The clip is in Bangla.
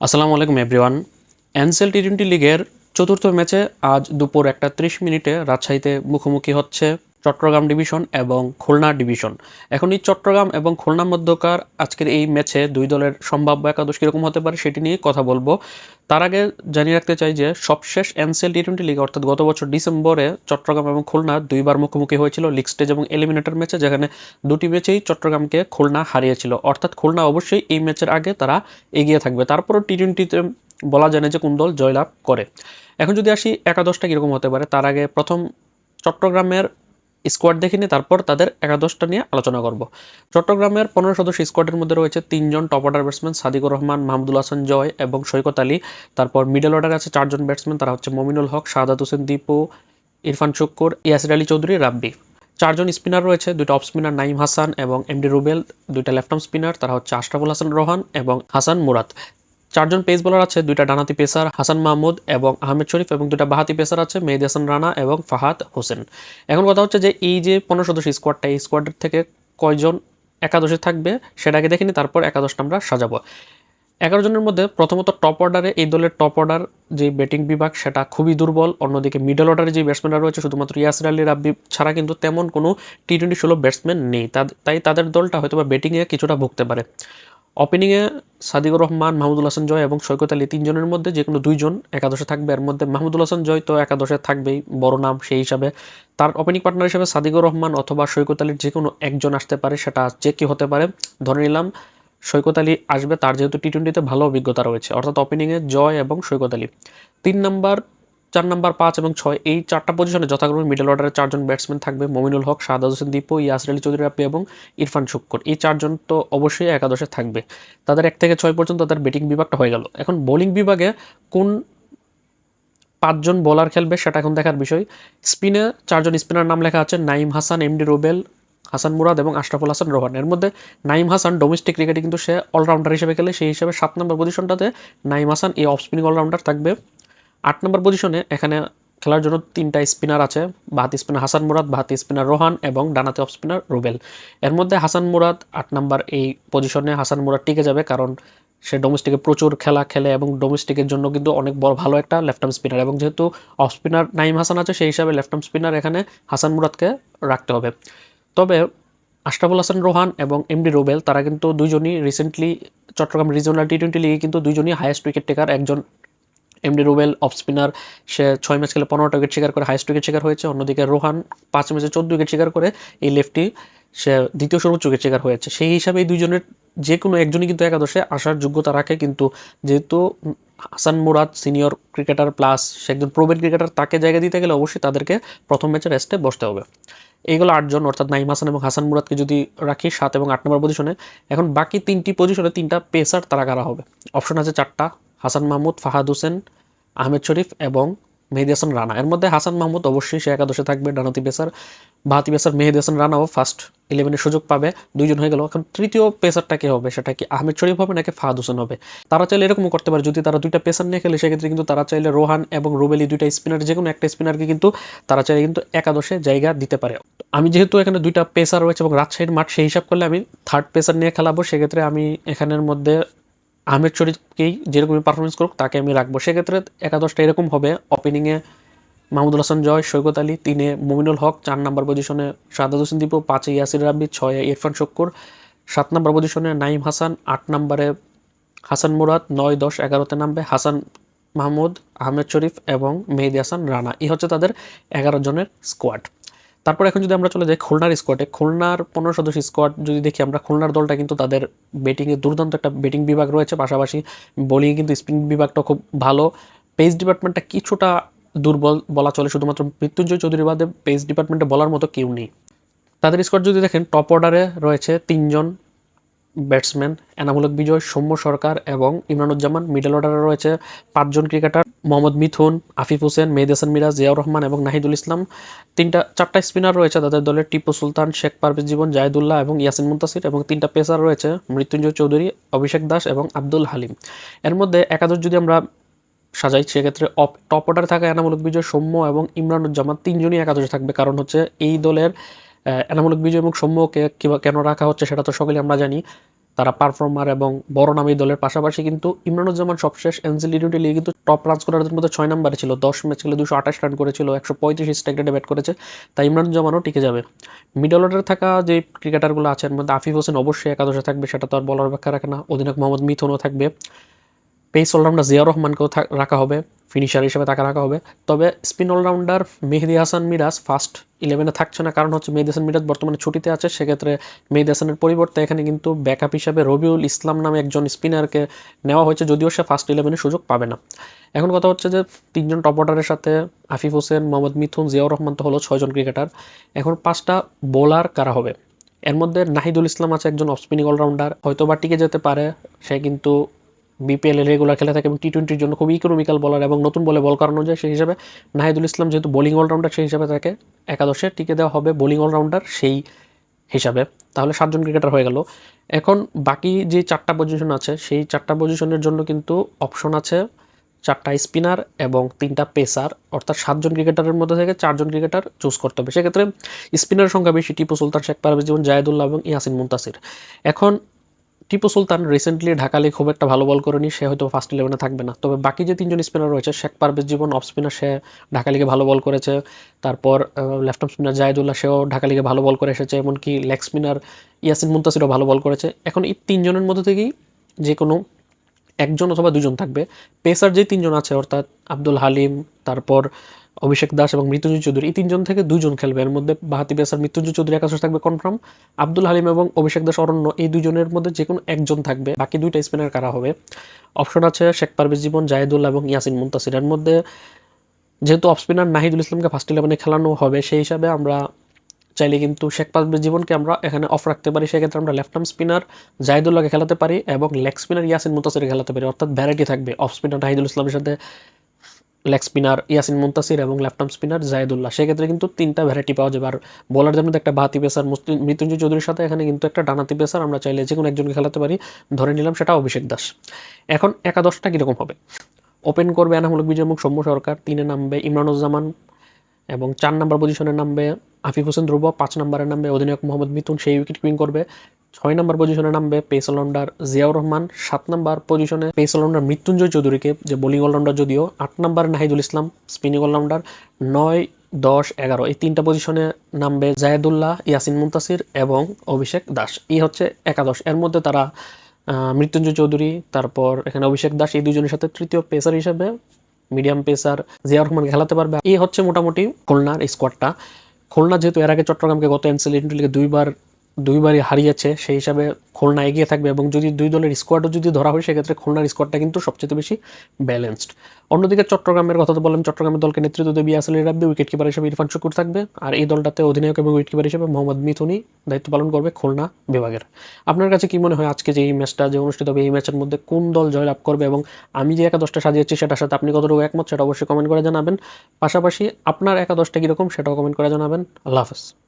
আসসালামু আলাইকুম, এভরিওয়ান। এনসেল টি টোয়েন্টি লিগের চতুর্থ ম্যাচে আজ দুপুর একটা ত্রিশ মিনিটে রাজশাহীতে মুখোমুখি হচ্ছে চট্টগ্রাম ডিভিশন এবং খুলনা ডিভিশন। এখন এই চট্টগ্রাম এবং খুলনার মধ্যকার আজকের এই ম্যাচে দুই দলের সম্ভাব্য একাদশ কীরকম হতে পারে সেটি নিয়ে কথা বলব। তার আগে জানিয়ে রাখতে চাই যে সবশেষ এনসিএল টি টোয়েন্টি লিগ, অর্থাৎ গত বছর ডিসেম্বরে চট্টগ্রাম এবং খুলনা দুইবার মুখোমুখি হয়েছিল লিগ স্টেজ এবং এলিমিনেটর ম্যাচে, যেখানে দুটি ম্যাচেই চট্টগ্রামকে খুলনা হারিয়েছিল। অর্থাৎ খুলনা অবশ্যই এই ম্যাচের আগে তারা এগিয়ে থাকবে। তারপরও টি টোয়েন্টিতে বলা যায় না যে কোন দল জয়লাভ করে। এখন যদি আসি একাদশটা কীরকম হতে পারে, তার আগে প্রথম চট্টগ্রামের স্কোয়াড দেখে নিই তারপর তাদের একাদশটা নিয়ে আলোচনা করব। চট্টগ্রামের পনেরো সদস্য স্কোয়াডের মধ্যে রয়েছে তিনজন top order batsman Sadikur Rahman, Mahmudul Hasan Joy এবং সৈকত আলী। তারপর মিডল অর্ডারে আছে চারজন ব্যাটসম্যান তারা হচ্ছে মমিনুল হক, শাহাদাত হোসেন দীপু, ইরফান শুক্কুর, ইয়াসির আলী চৌধুরী, রাব্বি। চারজন স্পিনার রয়েছে, দুইটা অফ স্পিনার নাইম হাসান এবং এমডি রুবেল, দুইটা লেফট আর্ম স্পিনার তারা হচ্ছে আশরাফুল হাসান রোহান এবং হাসান মুরাদ। চারজন পেস বোলার আছে, দুইটা ডানাতি পেসার হাসান মাহমুদ এবং আহমেদ শরীফ এবং দুইটা বাহাতি পেসার আছে, মেহেদি হাসান রানা এবং ফাহাদ হোসেন। এখন কথা হচ্ছে যে এই যে পনেরো সদস্য স্কোয়াডটা এই স্কোয়াডের থেকে কয়জন একাদশে থাকবে সেটাকে দেখিনি, তারপর একাদশটা আমরা সাজাবো। এগারো জনের মধ্যে প্রথমত টপ অর্ডারে এই দলের টপ অর্ডার যে ব্যাটিং বিভাগ, সেটা খুবই দুর্বল। অন্যদিকে মিডল অর্ডারে যে ব্যাটসম্যানরা রয়েছে, শুধুমাত্র ইয়াসির আলী রাব্বি ছাড়া কিন্তু তেমন কোনো টি টোয়েন্টি ষোলো ব্যাটসম্যান নেই। তাই তাদের দলটা হয়তো বা ব্যাটিংয়ে কিছুটা ভুগতে পারে। ওপেনিংয়ে সাদিকুর রহমান, মাহমুদুল হাসান জয় এবং সৈকত আলী তিনজনের মধ্যে যে কোনো দুইজন একাদশে থাকবে। এর মধ্যে মাহমুদুল হাসান জয় তো একাদশে থাকবেই, বড় নাম সেই হিসাবে। তার ওপেনিং পার্টনার হিসেবে সাদিকুর রহমান অথবা সৈকত আলীর যে কোনো একজন আসতে পারে, সেটা যে কি হতে পারে, ধরে নিলাম সৈকত আলী আসবে, তার যেহেতু টি টোয়েন্টিতে ভালো অভিজ্ঞতা রয়েছে। অর্থাৎ ওপেনিংয়ে জয় এবং সৈকত আলী। তিন নম্বর চার নাম্বার পাঁচ এবং ছয়, এই চারটা পজিশনে যথাক্রমে মিডল অর্ডারে চারজন ব্যাটসম্যান থাকবে। মমিনুল হক, শাহাদ হোসেন দীপু, ইয়াসর আলী চৌধুরী রাপ্পি এবং ইরফান শুক্কর। এই চারজন তো অবশ্যই একাদশে থাকবে। তাদের এক থেকে ছয় পর্যন্ত তাদের ব্যাটিং বিভাগটা হয়ে গেল। এখন বোলিং বিভাগে কোন পাঁচজন বোলার খেলবে সেটা এখন দেখার বিষয়। স্পিনে চারজন স্পিনার নাম লেখা আছে, নাইম হাসান এমডি রোবেল, হাসান মুরাদ এবং আশরাফুল হাসান রোহান। এর মধ্যে নাইম হাসান ডোমেস্টিক ক্রিকেটে কিন্তু সে অলরাউন্ডার হিসেবে খেলে, সেই হিসেবে সাত নম্বর পজিশনটাতে নাইম হাসান এই অফ স্পিনিং অলরাউন্ডার থাকবে। আট নম্বর পজিশনে এখানে খেলার জন্য তিনটা স্পিনার আছে। বাহাতি স্পিনার হাসান মুরাদ বাহাতি স্পিনার রোহান এবং ডানাতে অফ স্পিনার রুবেল। এর মধ্যে হাসান মুরাদ আট নম্বর এই পজিশনে হাসান মুরাদ টিকে যাবে কারণ সে ডোমেস্টিকে প্রচুর খেলা খেলে এবং ডোমেস্টিকের জন্য কিন্তু অনেক বড় ভালো একটা লেফট আর্ম স্পিনার এবং যেহেতু অফ স্পিনার নাইম হাসান আছে, সেই হিসাবে লেফট আর্ম স্পিনার এখানে হাসান মুরাদকে রাখতে হবে। তবে আশরাফুল হাসান রোহান এবং এমডি রুবেল, তারা কিন্তু দুইজনই recently Chattogram regional T twenty লিগে কিন্তু দুইজনই হায়েস্ট উইকেট টেকার একজন এমডি রুবেল অফ স্পিনার সে ছয় ম্যাচ খেলে পনেরোটা উইকেট শিকার করে হাইস্ট উইকেট শিকার হয়েছে। অন্যদিকে রোহান পাঁচ ম্যাচে চোদ্দ উইকেট শিকার করে, এই লেফটি সে দ্বিতীয় সর্বোচ্চ উইকেট শিকার হয়েছে। সেই হিসাবে এই দুইজনের যে কোনো একজনই কিন্তু একাদশে আসার যোগ্যতা রাখে, কিন্তু যেহেতু Hasan Murad senior cricketer plus সে একজন প্রবীণ ক্রিকেটার তাকে জায়গা দিতে গেলে অবশ্যই তাদেরকে প্রথম ম্যাচে রেস্টে বসতে হবে। এইগুলো আটজন, অর্থাৎ নাইম হাসান এবং হাসান মুরাদকে যদি রাখি সাত এবং আট নম্বর পজিশনে এখন বাকি তিনটি পজিশনে তিনটা পেসার তারা কারা হবে? অপশন আছে চারটা, হাসান মাহমুদ, ফাহাদ হোসেন আহমেদ শরীফ এবং মেহেদি হাসান রানা। এর মধ্যে হাসান মাহমুদ অবশ্যই সে একাদশে থাকবে। ডানাতি পেসার বাহাতি পেসার মেহেদি হাসান রানাও ফার্স্ট ইলেভেনের সুযোগ পাবে। দুইজন হয়ে গেল। এখন তৃতীয় পেসারটা কে হবে? সেটা কি আহমেদ শরীফ হবে নাকি ফাহাদ হোসেন হবে? তারা চাইলে এরকমও করতে পারে। যদি তারা দুইটা পেসার নিয়ে খেলে, সেক্ষেত্রে কিন্তু তারা চাইলে রোহান এবং রুবেলি দুইটা স্পিনার যে কোনো একটা স্পিনারকে কিন্তু তারা চাইলে কিন্তু একাদশে জায়গা দিতে পারে। আমি যেহেতু এখানে দুইটা পেসার রয়েছে এবং রাজশাহীর মাঠ, সেই হিসাব করলে আমি থার্ড পেসার নিয়ে খেলাবো। সেক্ষেত্রে আমি এখানের মধ্যে আহমেদ শরীফকেই যেরকমই পারফরমেন্স করুক, তাকে আমি রাখব। সেক্ষেত্রে একাদশটা এরকম হবে। ওপেনিংয়ে মাহমুদুল হাসান, জয়, সৈকত আলী, তিনে মুমিনুল হক, চার নম্বর পজিশনে সাদাদ হোসেন দীপু, পাঁচে ইয়াসির রাব্বি, ছয়ে ইরফান শক্কুর, সাত নম্বর পজিশনে নাইম হাসান, আট নম্বরে হাসান মুরাদ, নয়, দশ, এগারোতে নামবে হাসান মাহমুদ, আহমেদ শরীফ এবং মেহেদি হাসান রানা। এই হচ্ছে তাদের এগারো জনের স্কোয়াড তারপর এখন যদি আমরা চলে যাই খুলনার স্কোয়াডে খুলনার পনেরো সদস্য স্কোয়াড যদি দেখি আমরা, খুলনার দলটা কিন্তু তাদের ব্যাটিংয়ে দুর্দান্ত একটা ব্যাটিং বিভাগ রয়েছে। পাশাপাশি বোলিংয়ে কিন্তু স্পিন বিভাগটা খুব ভালো। পেস ডিপার্টমেন্টটা কিছুটা দুর্বল বলা চলে, শুধুমাত্র মৃত্যুঞ্জয় চৌধুরী বাদে পেস ডিপার্টমেন্টে বলার মতো কেউ নেই। তাদের স্কোয়াড যদি দেখেন টপ অর্ডারে রয়েছে তিনজন ব্যাটসম্যান এনামূলক বিজয়, সৌম্য সরকার এবং ইমরানুজ্জামান। মিডল অর্ডারে রয়েছে পাঁচজন ক্রিকেটার মোহাম্মদ মিথুন আফিফ হোসেন, মেহেদ হাসান মিরাজ, জিয়াউর রহমান এবং নাহিদুল ইসলাম। তিনটা, চারটা স্পিনার রয়েছে তাদের দলে টিপু সুলতান, শেখ পারভেজ জীবন জায়দুল্লাহ এবং ইয়াসিন মুন্তাসির এবং তিনটা পেসার রয়েছে, মৃত্যুঞ্জয় চৌধুরী, অভিষেক দাস এবং আব্দুল হালিম। এর মধ্যে একাদশ যদি আমরা সাজাই, সেক্ষেত্রে অপ, টপ অর্ডারে থাকা এনামূলক বিজয় সৌম্য এবং ইমরানুজ্জামান তিনজনই একাদশে থাকবে। কারণ হচ্ছে এই দলের এনামূলক বিজয় এবং সৌম্যকে কেন রাখা হচ্ছে সেটা তো সকলে আমরা জানি। তারা পারফর্মার এবং বড় নামী দলের পাশাপাশি কিন্তু ইমরানুজ্জামান সবশেষ এনসিল টি টোয়েন্টি লিগে কিন্তু টপ রান স্কোরারদের মধ্যে ছয় নম্বরে ছিল, দশ ম্যাচ খেলে দুশো আঠাশ রান করেছিল, একশো পঁয়ত্রিশ স্ট্রাইক ব্যাট করেছে, তাই ইমরানুজ্জামানও টিকে যাবে। মিডল অর্ডারে থাকা যে ক্রিকেটারগুলো আছে এর মধ্যে আফিফ হোসেন অবশ্যই একাদশে থাকবে, সেটা তো আর বলার ব্যাখ্যা রাখে না। অধিনায়ক মোহাম্মদ মিথুনও থাকবে। পেস অলরাউন্ডার জিয়া রহমানকেও রাখা হবে। ফিনিশার হিসেবে তাকে রাখা হবে। তবে spin allrounder Mehedi Hasan Miraz first ইলেভেনে থাকছে না, কারণ হচ্ছে মেহেদি হাসান মিরাজ বর্তমানে ছুটিতে আছে। সেক্ষেত্রে মেহেদি হাসানের পরিবর্তে এখানে কিন্তু ব্যাকআপ হিসাবে রবিউল ইসলাম নামে একজন স্পিনারকে নেওয়া হয়েছে, যদিও সে ফার্স্ট ইলেভেনে সুযোগ পাবে না। এখন কথা হচ্ছে যে তিনজন টপ অর্ডারের সাথে আফিফ হোসেন, মোহাম্মদ মিথুন, জিয়াউর রহমান তো হলো ছয়জন ক্রিকেটার এখন পাঁচটা বোলার কারা হবে? এর মধ্যে নাহিদুল ইসলাম আছে একজন অফ স্পিনিং অলরাউন্ডার হয়তো বা টিকে যেতে পারে, সে কিন্তু বিপিএল রেগুলার খেলে থাকে এবং টি টোয়েন্টির জন্য খুব ইকোনমিক্যাল বলার এবং নতুন বলে বল করানো যায় সেই হিসাবে। নাহিদুল ইসলাম যেহেতু বোলিং অলরাউন্ডার সেই হিসাবে তাকে একাদশে টিকে দেওয়া হবে বোলিং অলরাউন্ডার সেই হিসাবে। তাহলে সাতজন ক্রিকেটার হয়ে গেল। এখন বাকি যে চারটা পজিশন আছে, সেই চারটা পজিশনের জন্য কিন্তু অপশন আছে চারটা স্পিনার এবং তিনটা পেসার অর্থাৎ সাতজন ক্রিকেটারের মধ্যে থেকে চারজন ক্রিকেটার চুজ করতে হবে। সেক্ষেত্রে স্পিনারের সংখ্যা বেশি। টিপু সুলতান, শেখ পারভেজ জীবন, জায়দুল্লাহ এবং ইয়াসিন মুন্তাসির। এখন টিপু সুলতান রিসেন্টলি ঢাকা লিগ খুব একটা ভালো বল করেনি, সে হয়তো ফার্স্ট ইলেভেনে থাকবে না। তবে বাকি যে তিনজন স্পিনার রয়েছে, শেখ পারভেজ জীবন অফ স্পিনার সে ঢাকা লিগে ভালো বল করেছে। তারপর লেফট আর্ম স্পিনার জায়দুল্লাহ, সেও ঢাকা লিগে ভালো বল করে এসেছে, এমনকি লেগ স্পিনার ইয়াসিন মুন্তাসিরও ভালো বল করেছে। এখন এই তিনজনের মধ্যে থেকেই যে কোনো একজন অথবা দুজন থাকবে। পেসার যে তিনজন আছে, অর্থাৎ আব্দুল হালিম, তারপর অভিষেক দাস এবং মৃত্যুঞ্জয় চৌধুরী, এই তিনজন থেকে দুজন খেলবে। এর মধ্যে বাহাতি পেসার মৃত্যুঞ্জয় চৌধুরী একাদশে থাকবে কনফার্ম। আব্দুল হালিম এবং অভিষেক দাস অরণ্য, এই দুজনের মধ্যে যে কোনো একজন থাকবে। বাকি দুইটা স্পিনার কারা হবে? অপশন আছে শেখ পারভেজ জীবন জাহেদুল্লাহ এবং ইয়াসিন মুন্তাসির। এর মধ্যে যেহেতু অফ স্পিনার নাহিদুল ইসলামকে ফার্স্ট ইলেভেনে খেলানো হবে, সেই হিসাবে আমরা চাইলে কিন্তু শেখ পারভেজ জীবনকে আমরা এখানে অফ রাখতে পারি। সেক্ষেত্রে আমরা লেফট আর্ম স্পিনার জাহিদুল্লাহকে খেলাতে পারি এবং লেগ স্পিনার ইয়াসিন মুন্তাসিরকে খেলাতে পারি। অর্থাৎ ভ্যারাইটি থাকবে। অফ স্পিনার নাহিদুল ইসলামের সাথে লেগ স্পিনার ইয়াসিন মুন্তাসির এবং লেফট আর্ম স্পিনার জাহেদুল্লাহ সেক্ষেত্রে কিন্তু তিনটা ভ্যারাইটি পাওয়া যাবে। আর বোলারদের মধ্যে একটা বাহাতি পেসার মৃত্যুঞ্জয় চৌধুরীর সাথে এখানে কিন্তু একটা ডানাতি পেসার। আমরা চাইলে যে কোনো একজনকে খেলাতে পারি। ধরে নিলাম সেটা অভিষেক দাস। এখন একাদশটা কীরকম হবে? ওপেন করবে এনামূলক বিজয় মুখ সৌম্য সরকার, তিনে নামবে ইমরানুজ্জামান এবং চার নাম্বার পজিশনে নামবে আফিফ হোসেন ধ্রুব, পাঁচ নম্বরে নামবে অধিনায়ক মোহাম্মদ মিথুন। সেই উইকেট কিপিং করবে। ছয় নম্বর পজিশনে নামবে পেস অলরাউন্ডার জিয়াউর রহমান, সাত নম্বর পজিশনে পেস অলরাউন্ডার মৃত্যুঞ্জয় চৌধুরীকে, যে বোলিং অলরাউন্ডার যদিও, আট নম্বর নাহিদুল ইসলাম, স্পিনিং অলরাউন্ডার, নয়, দশ, এগারো। এই তিনটা পজিশনে নামবে জায়েদুল্লাহ, ইয়াসিন মুন্তাসির এবং অভিষেক দাস। এই হচ্ছে একাদশ। এর মধ্যে তারা মৃত্যুঞ্জয় চৌধুরী, তারপর এখানে অভিষেক দাস, এই দুজনের সাথে তৃতীয় পেসার হিসেবে মিডিয়াম পেসার জিয়াউর রহমানকে খেলাতে পারবে। এই হচ্ছে মোটামুটি খুলনার স্কোয়াডটা খুলনা যেহেতু এর আগে চট্টগ্রামকে গত এনসিএল লিগে দুইবার দুইবারই হারিয়েছে, সেই হিসাবে খুলনা এগিয়ে থাকবে এবং যদি দুই দলের স্কোয়াডও যদি ধরা হয়, সেক্ষেত্রে খুলনার স্কোয়াডটা কিন্তু সবচেয়ে বেশি ব্যালেন্সড অন্যদিকে চট্টগ্রামের কথা তো বললাম, চট্টগ্রামের দলকে নেতৃত্ব দেবে ইয়াসিল রাব্বি উইকেট কিপার হিসেবে ইরফান শুকুর থাকবে। আর এই দলটাতে অধিনায়ক এবং উইকেট কিপার হিসেবে মোহাম্মদ মিথুনি দায়িত্ব পালন করবে খুলনা বিভাগের। আপনার কাছে কি মনে হয় আজকে যে এই ম্যাচটা যে অনুষ্ঠিত হবে, এই ম্যাচের মধ্যে কোন দল জয়লাভ করবে? এবং আমি যে একাদশটা সাজিয়েছি, সেটার সাথে আপনি কতটুকু একমত, সেটা অবশ্যই কমেন্ট করে জানাবেন। পাশাপাশি আপনার একাদশটা কীরকম, সেটাও কমেন্ট করে জানাবেন। আল্লাহ হাফেজ।